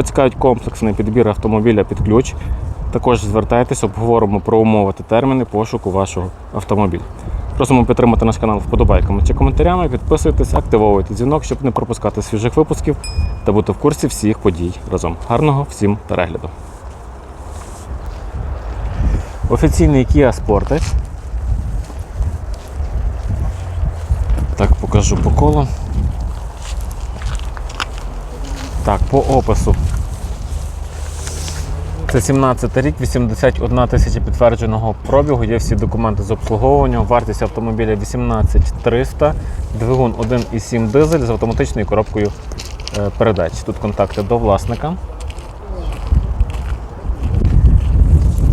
Цікавить комплексний підбір автомобіля під ключ. Також звертайтесь, обговоримо про умови та терміни пошуку вашого автомобіля. Просимо підтримати наш канал вподобайками чи коментарями, підписуйтесь, активовуйте дзвінок, щоб не пропускати свіжих випусків та бути в курсі всіх подій разом. Гарного всім перегляду! Офіційний Kia Sportage. Так, покажу по колу. Так, по опису. Це 17 рік, 81 тисяча підтвердженого пробігу, є всі документи з обслуговування. Вартість автомобіля 18300, двигун 1,7 дизель з автоматичною коробкою е, передач. Тут контакти до власника.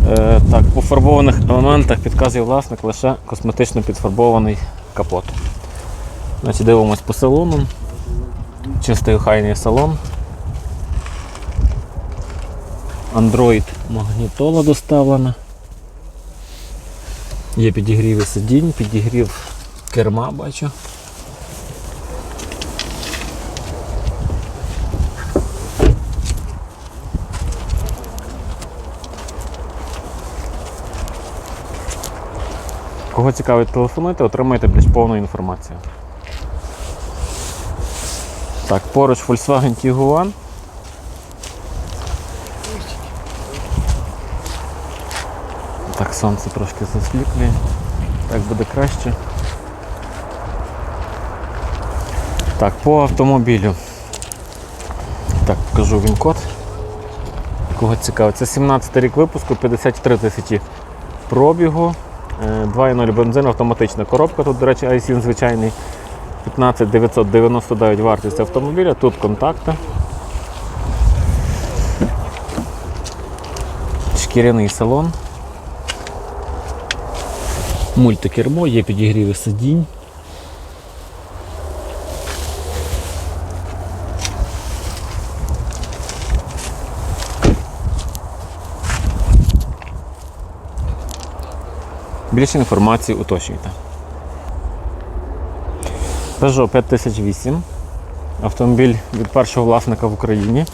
Е, Так, по фарбованих елементах підказує власник лише косметично підфарбований капот. Значить, дивимось по салону. Чистий охайний салон. Android магнітола доставлена. Є підігріви сидінь, підігрів керма бачу. Кого цікавить телефонуйте, отримайте більш повну інформацію. Так, поруч Volkswagen Tiguan. Так, сонце трошки засліплює. Так буде краще. Так, по автомобілю. Так, покажу він код. Кого цікаво. Це 17 рік випуску, 53 тисячі пробігу. Е, 2.0 бензин, автоматична коробка. Тут, до речі, iSIN звичайний. 15 999 вартість автомобіля. Тут контакти. Шкіряний салон. Мультикермо, є підігріви сидінь. Більше інформації уточнюйте. Peugeot 5008. Автомобіль від першого власника в Україні.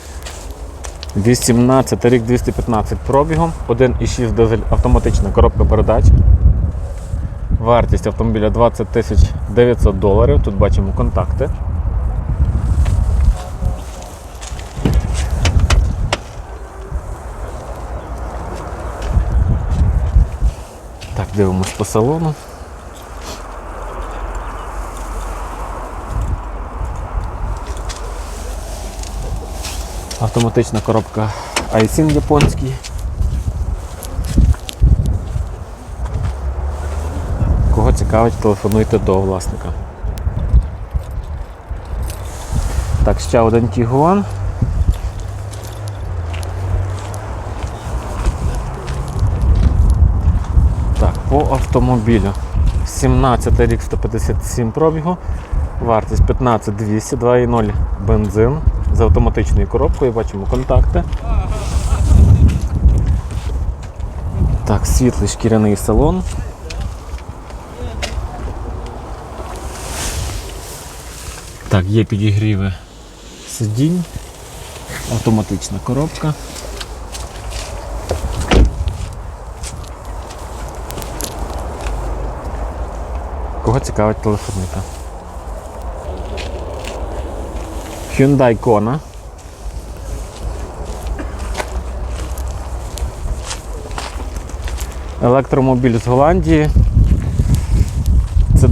18 рік 215 пробігом, 1,6 дизель автоматична коробка передач. Вартість автомобіля 20 тисяч 900 доларів. Тут бачимо контакти. Так, дивимось по салону. Автоматична коробка iSIN японський. Кого цікавить, телефонуйте до власника. Так, ще один Tiguan. Так, по автомобілю. 17 рік 157 пробігу. Вартість 15200, 2,0 бензин з автоматичною коробкою, бачимо контакти. Так, світлий шкіряний салон. Так, є підігріви сидінь, автоматична коробка. Кого цікавить телефонуйте. Hyundai Kona. Електромобіль з Голландії.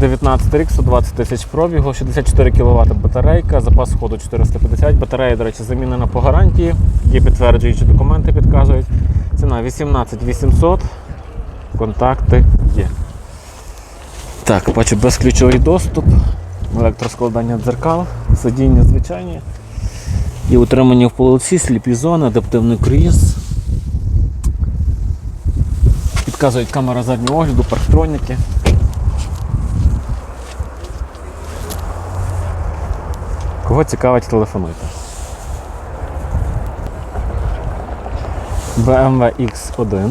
Це 19 рік, 120 тисяч пробігу, 64 кВт батарейка, запас ходу 450. Батарея, до речі, замінена по гарантії. Є підтверджуючі документи, підказують. Ціна 18 800. Контакти є. Так, бачу безключовий доступ, електроскладання дзеркал, сидіння звичайні. І утримання в полоці, сліпі зони, адаптивний круїз. Підказують камера заднього огляду, парктроніки. Кого цікавить, телефонуйте. BMW X1.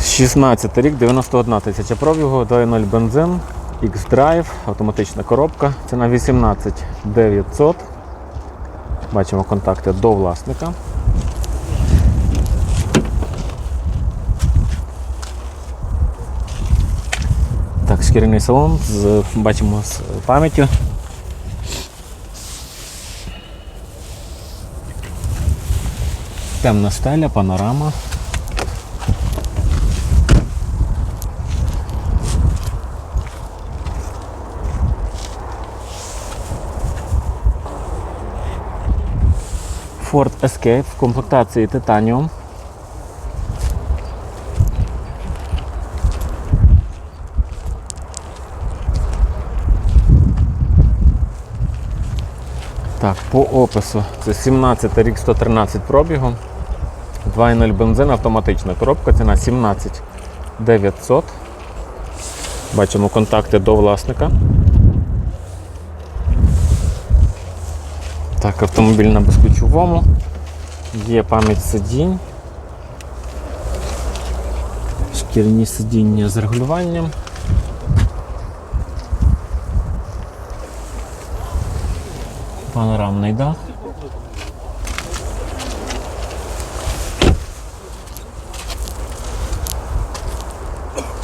16 рік, 91 тисяча пробігу, 2.0 бензин, X-Drive, автоматична коробка. Ціна 18 900. Бачимо контакти до власника. Так, шкіряний салон, з, бачимо з пам'яттю. Темна стеля, панорама. Ford Escape в комплектації Titanium. Так, по опису це 17 рік 113 пробігу. 2.0 бензин, автоматична коробка, ціна 17 900. Бачимо контакти до власника. Так, автомобіль на безключовому. Є пам'ять сидінь. Шкірні сидіння з регулюванням. Панорамний дах.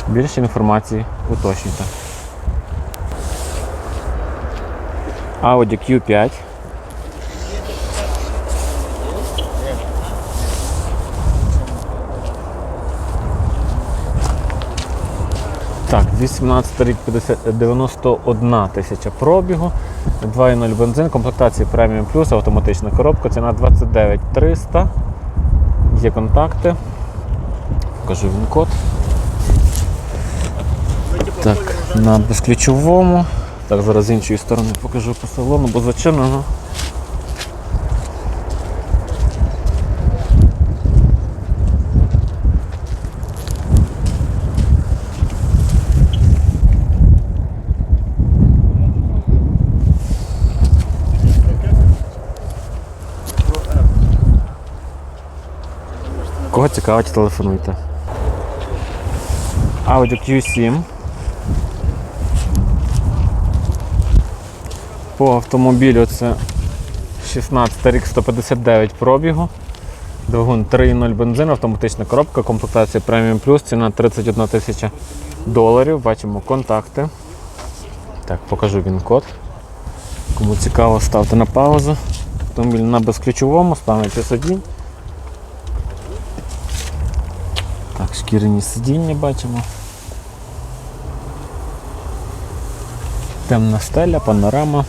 Більше інформації уточнюйте. Audi Q5. 18 рік 50, 91 тисяча пробігу, 2.0 бензин, комплектація Premium Plus, автоматична коробка, ціна 29 300. Є контакти. Покажу він код. Так, на безключовому. Так, зараз з іншої сторони покажу по салону, бо зачинено. Цікавить, телефонуйте. Audi Q7. По автомобілю це 16 рік 159 пробігу. Двигун 3.0 бензин, автоматична коробка, комплектація Premium Plus, ціна 31 тисяча доларів. Бачимо контакти. Так, покажу він код. Кому цікаво, ставте на паузу. Автомобіль на безключовому, пам'яті сидінь. Так, шкіряні сидіння бачимо. Темна стеля, панорама.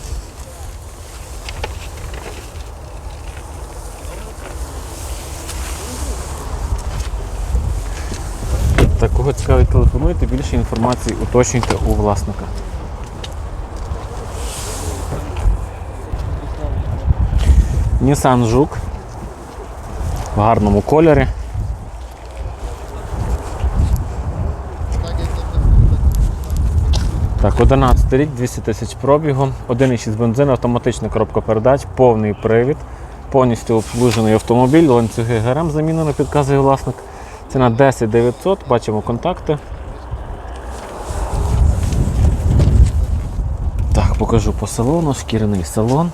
Так, кого цікавить, телефонуйте, більше інформації уточнюйте у власника. Nissan Жук в гарному кольорі. Так, 11 рік, 200 тисяч пробігу, 1,6 бензин, автоматична коробка передач, повний привід, повністю обслужений автомобіль, ланцюги ГРМ замінено, підказує власник. Ціна 10 900, бачимо контакти. Так, покажу по салону, шкіряний салон.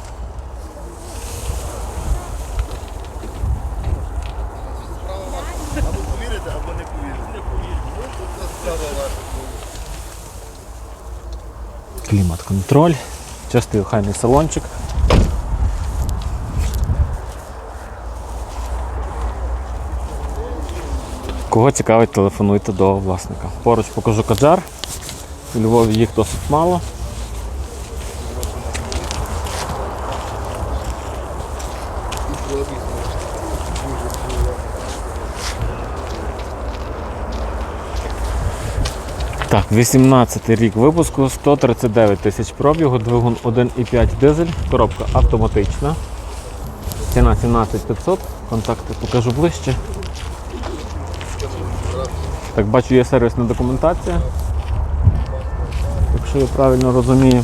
Або повірите, або не повірите. Ну, тут справа ваша. Клімат-контроль, частий охайний салончик. Кого цікавить, телефонуйте до власника. Поруч покажу каджар. У Львові їх досить мало. Так, 18 рік випуску, 139 тисяч пробігу, двигун 1,5 дизель, коробка автоматична. Ціна 17 500, контакти покажу ближче. Так, бачу, є сервісна документація. Якщо я правильно розумію.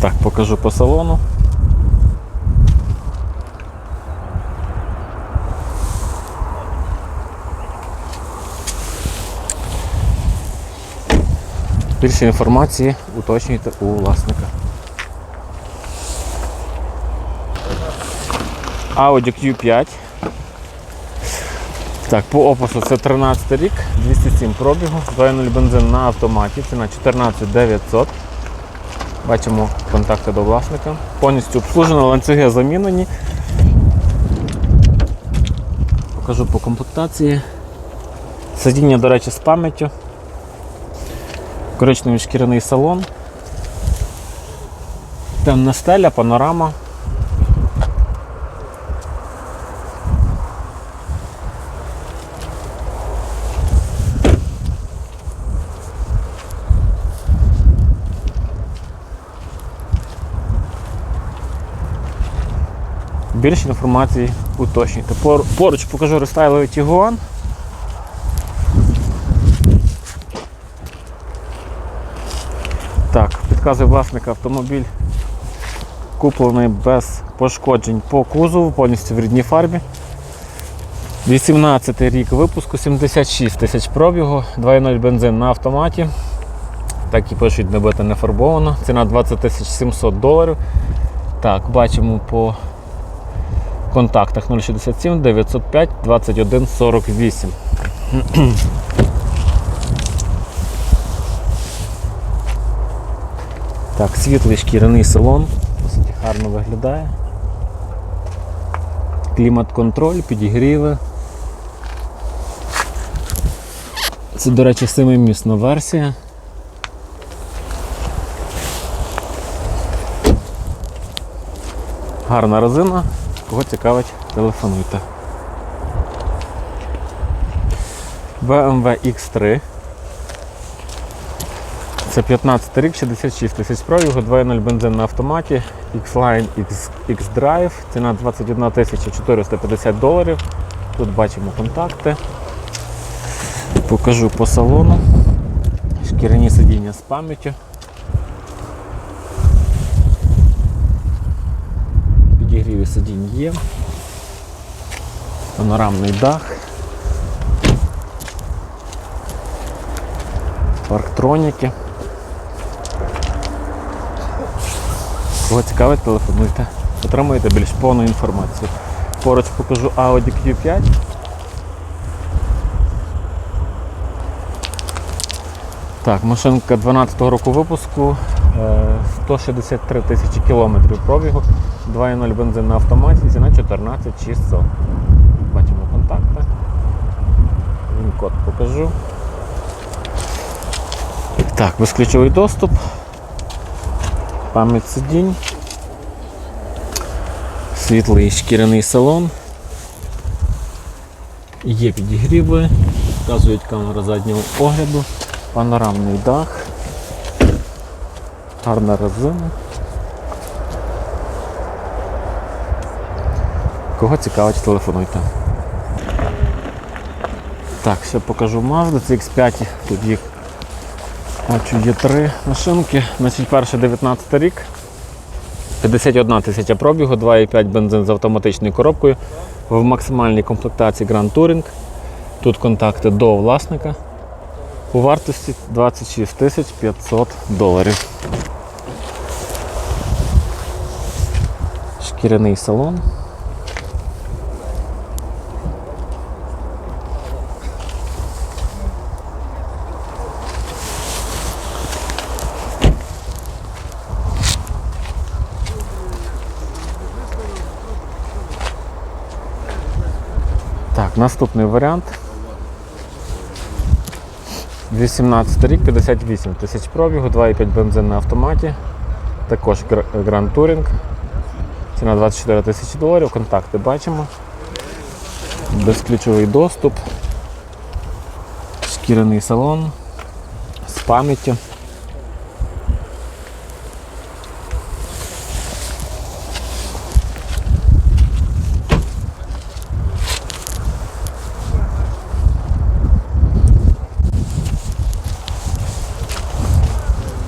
Так, покажу по салону. Більше інформації уточнюйте у власника. Audi Q5. Так, по опису це 13 рік, 207 пробігу, 2.0 бензин на автоматі, ціна 14 900. Бачимо контакти до власника. Повністю обслужено, ланцюги замінені. Покажу по комплектації. Сидіння, до речі, з пам'яттю. Коричневий шкіряний салон. Темна стеля, панорама. Більше інформації уточнюйте. Пор- Поруч покажу рестайловий Tiguan. Так, підказує власника автомобіль куплений без пошкоджень по кузову, повністю в рідній фарбі. 18 рік випуску, 76 тисяч пробігу, 2.0 бензин на автоматі. Так і пишуть, небити не фарбовано. Ціна 20 тисяч 700 доларів. Так, бачимо по контактах 067 905 21 48. Так, світлий шкіряний салон, досить гарно виглядає. Клімат-контроль, підігріви. Це, до речі, семимісна версія. Гарна резина. Кого цікавить, телефонуйте. BMW X3. Це 15 рік, 66 тисяч пробігу, 2.0 бензин на автоматі, X-Line X-Drive, ціна 21 тисяча 450 доларів. Тут бачимо контакти. Покажу по салону. Шкіряні сидіння з пам'яттю. Підігріві сидінь є. Панорамний дах. Парктроніки. Кого цікавить, телефонуйте. Отримуєте більш повну інформацію. Поруч покажу Audi Q5. Так, машинка 12-го року випуску, е, 163 тисячі кілометрів пробігу, 2.0 бензин на автоматі, ціна 14 600. Бачимо контакти. Він код покажу. Так, безключовий доступ. Пам'ять сидінь. Світлий шкіряний салон. Є підігріви, вказують камера заднього огляду, панорамний дах, гарна резина. Кого цікавить, телефонуйте. Так, ще покажу Mazda, це X5, тут їх бачу, є три машинки. Значить, перший 19 рік. 51 тисяча пробігу, 2,5 бензин з автоматичною коробкою в максимальній комплектації Grand Touring. Тут контакти до власника. У вартості 26 тисяч 500 доларів. Шкіряний салон. Так, наступний варіант. 18 рік, 58 тисяч пробігу, 2,5 бензин на автоматі. Також Grand Touring. Ціна 24 тисячі доларів. Контакти бачимо. Безключовий доступ. Шкіряний салон з пам'яттю.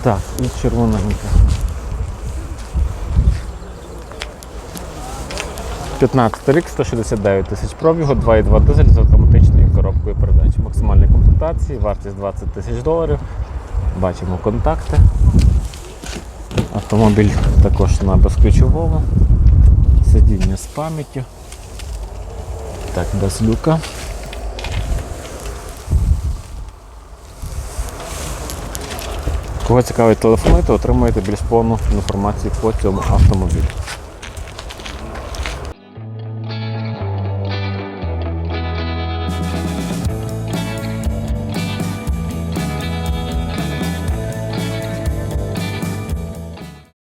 Так, і червоненька. 15 рік, 169 тисяч пробігу, 2,2 дизель з автоматичною коробкою передач. Максимальні комплектації, вартість 20 тисяч доларів. Бачимо контакти. Автомобіль також на безключовому. Сидіння з пам'яттю. Так, без люка. Кого цікавить телефонуйте, отримуєте більш повну інформацію по цьому автомобілю.